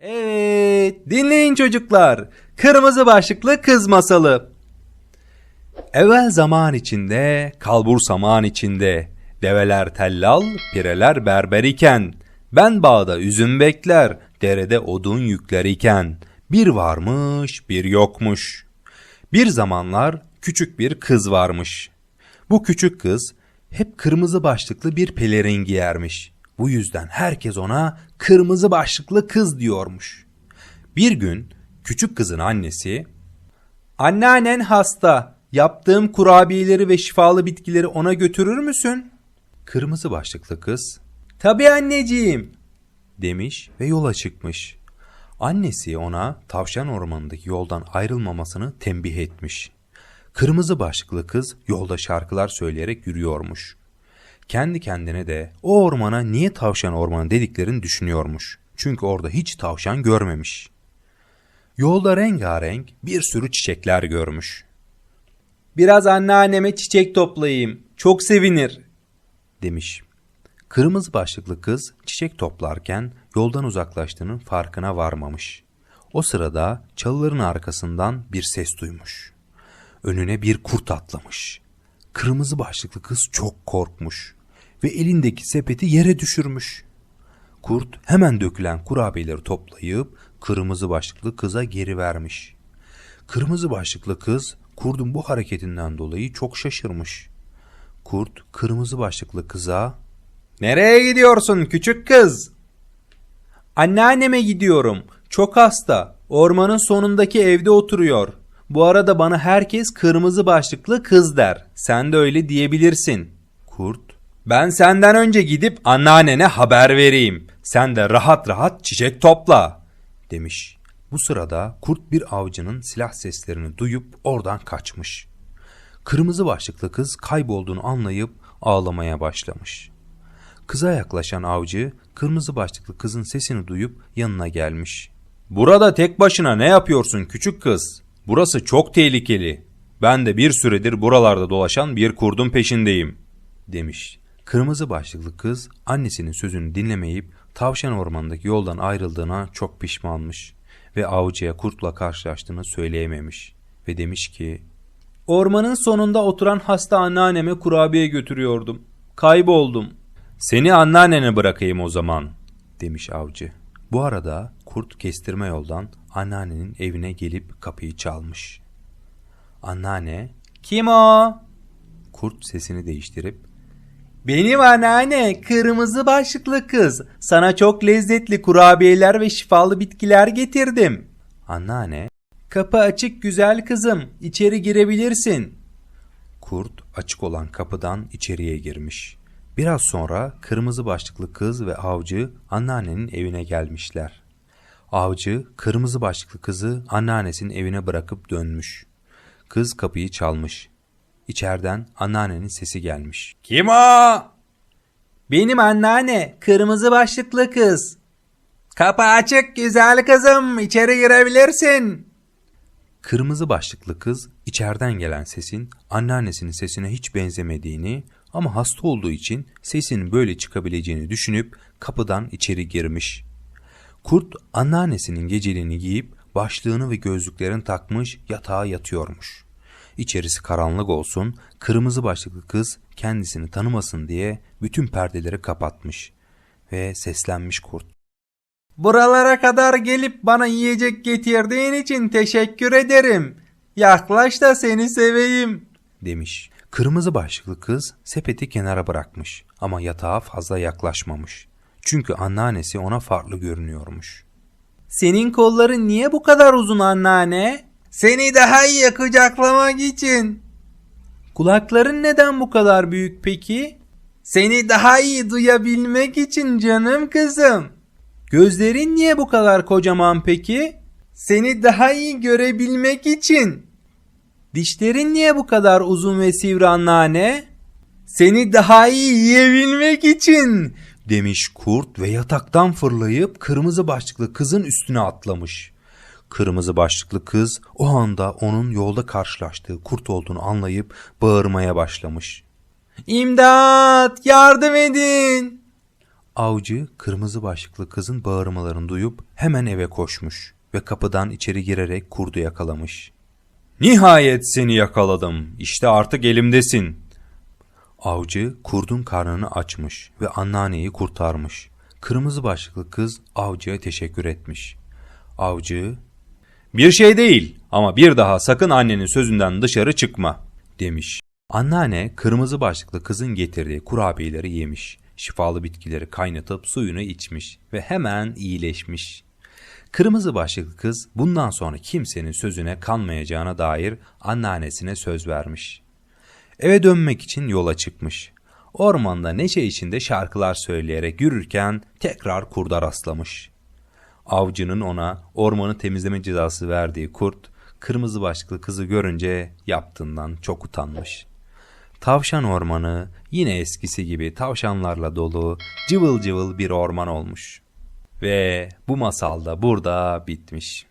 Evet, dinleyin çocuklar. Kırmızı başlıklı kız masalı. Evvel zaman içinde, kalbur saman içinde, develer tellal, pireler berber iken, ben bağda üzüm bekler, derede odun yükler iken, bir varmış, bir yokmuş. Bir zamanlar küçük bir kız varmış. Bu küçük kız hep kırmızı başlıklı bir pelerin giyermiş. Bu yüzden herkes ona kırmızı başlıklı kız diyormuş. Bir gün küçük kızın annesi Anneannen hasta. Yaptığım kurabiyeleri ve şifalı bitkileri ona götürür müsün? Kırmızı başlıklı kız Tabii anneciğim demiş ve yola çıkmış. Annesi ona tavşan ormanındaki yoldan ayrılmamasını tembih etmiş. Kırmızı başlıklı kız yolda şarkılar söyleyerek yürüyormuş. Kendi kendine de o ormana niye tavşan ormanı dediklerini düşünüyormuş. Çünkü orada hiç tavşan görmemiş. Yolda rengarenk bir sürü çiçekler görmüş. Biraz anneanneme çiçek toplayayım. Çok sevinir. Demiş. Kırmızı başlıklı kız çiçek toplarken yoldan uzaklaştığının farkına varmamış. O sırada çalıların arkasından bir ses duymuş. Önüne bir kurt atlamış. Kırmızı başlıklı kız çok korkmuş ve elindeki sepeti yere düşürmüş. Kurt hemen dökülen kurabiyeleri toplayıp kırmızı başlıklı kıza geri vermiş. Kırmızı başlıklı kız kurdun bu hareketinden dolayı çok şaşırmış. Kurt kırmızı başlıklı kıza "Nereye gidiyorsun küçük kız?" "Anneanneme gidiyorum. Çok hasta. Ormanın sonundaki evde oturuyor. Bu arada bana herkes kırmızı başlıklı kız der. Sen de öyle diyebilirsin." Kurt ben senden önce gidip anneannene haber vereyim. Sen de rahat rahat çiçek topla demiş. Bu sırada kurt bir avcının silah seslerini duyup oradan kaçmış. Kırmızı başlıklı kız kaybolduğunu anlayıp ağlamaya başlamış. Kıza yaklaşan avcı kırmızı başlıklı kızın sesini duyup yanına gelmiş. Burada tek başına ne yapıyorsun küçük kız? Burası çok tehlikeli. Ben de bir süredir buralarda dolaşan bir kurdun peşindeyim demiş. Kırmızı başlıklı kız annesinin sözünü dinlemeyip tavşan ormanındaki yoldan ayrıldığına çok pişmanmış ve avcıya kurtla karşılaştığını söyleyememiş ve demiş ki Ormanın sonunda oturan hasta anneanneme kurabiye götürüyordum. Kayboldum. Seni anneannene bırakayım o zaman demiş avcı. Bu arada kurt kestirme yoldan anneannenin evine gelip kapıyı çalmış. Anneanne kim o? Kurt sesini değiştirip benim anneanne kırmızı başlıklı kız. Sana çok lezzetli kurabiyeler ve şifalı bitkiler getirdim. Anneanne kapı açık güzel kızım içeri girebilirsin. Kurt açık olan kapıdan içeriye girmiş. Biraz sonra kırmızı başlıklı kız ve avcı anneannenin evine gelmişler. Avcı kırmızı başlıklı kızı anneannesinin evine bırakıp dönmüş. Kız kapıyı çalmış. İçeriden anneannenin sesi gelmiş. Kim o? Benim anneanne, kırmızı başlıklı kız. Kapı açık güzel kızım, içeri girebilirsin. Kırmızı başlıklı kız içeriden gelen sesin anneannesinin sesine hiç benzemediğini ama hasta olduğu için sesinin böyle çıkabileceğini düşünüp kapıdan içeri girmiş. Kurt anneannesinin geceliğini giyip başlığını ve gözlüklerini takmış yatağa yatıyormuş. İçerisi karanlık olsun, kırmızı başlıklı kız kendisini tanımasın diye bütün perdeleri kapatmış ve seslenmiş kurt. Buralara kadar gelip bana yiyecek getirdiğin için teşekkür ederim. Yaklaş da seni seveyim demiş. Kırmızı başlıklı kız sepeti kenara bırakmış ama yatağa fazla yaklaşmamış. Çünkü anneannesi ona farklı görünüyormuş. Senin kolların niye bu kadar uzun anneanne? Seni daha iyi kucaklamak için. Kulakların neden bu kadar büyük peki? Seni daha iyi duyabilmek için canım kızım. Gözlerin niye bu kadar kocaman peki? Seni daha iyi görebilmek için. Dişlerin niye bu kadar uzun ve sivri anneanne? Seni daha iyi yiyebilmek için. demiş kurt ve yataktan fırlayıp kırmızı başlıklı kızın üstüne atlamış. Kırmızı başlıklı kız o anda onun yolda karşılaştığı kurt olduğunu anlayıp bağırmaya başlamış. İmdat! Yardım edin! Avcı kırmızı başlıklı kızın bağırmalarını duyup hemen eve koşmuş ve kapıdan içeri girerek kurdu yakalamış. Nihayet seni yakaladım. İşte artık elimdesin. Avcı kurdun karnını açmış ve anneanneyi kurtarmış. Kırmızı başlıklı kız avcıya teşekkür etmiş. Avcı, bir şey değil ama bir daha sakın annenin sözünden dışarı çıkma demiş. Anneanne kırmızı başlıklı kızın getirdiği kurabiyeleri yemiş. Şifalı bitkileri kaynatıp suyunu içmiş ve hemen iyileşmiş. Kırmızı başlıklı kız bundan sonra kimsenin sözüne kanmayacağına dair anneannesine söz vermiş. Eve dönmek için yola çıkmış. Ormanda neşe içinde şarkılar söyleyerek yürürken tekrar kurda rastlamış. Avcının ona ormanı temizleme cezası verdiği kurt, kırmızı başlıklı kızı görünce yaptığından çok utanmış. Tavşan ormanı yine eskisi gibi tavşanlarla dolu cıvıl cıvıl bir orman olmuş. Ve bu masal da burada bitmiş.